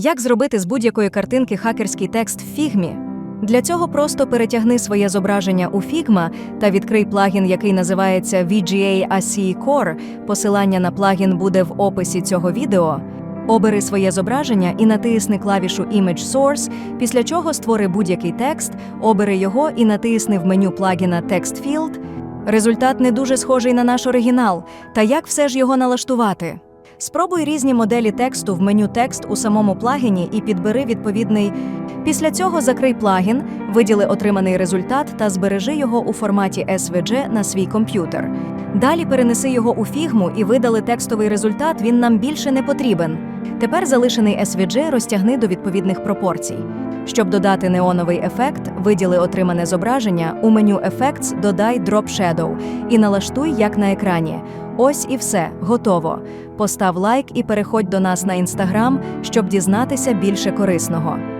Як зробити з будь-якої картинки хакерський текст в Figma? Для цього просто перетягни своє зображення у Figma та відкрий плагін, який називається VGA ASCII Core. Посилання на плагін буде в описі цього відео. Обери своє зображення і натисни клавішу Image Source, після чого створи будь-який текст, обери його і натисни в меню плагіна Text Field. Результат не дуже схожий на наш оригінал. Та як все ж його налаштувати? Спробуй різні моделі тексту в меню текст у самому плагіні і підбери відповідний. Після цього закрий плагін, виділи отриманий результат та збережи його у форматі SVG на свій комп'ютер. Далі перенеси його у фігму і видали текстовий результат, він нам більше не потрібен. Тепер залишений SVG розтягни до відповідних пропорцій. Щоб додати неоновий ефект, виділи отримане зображення, у меню Effects додай Drop Shadow і налаштуй як на екрані. Ось і все, готово. Постав лайк і переходь до нас на інстаграм, щоб дізнатися більше корисного.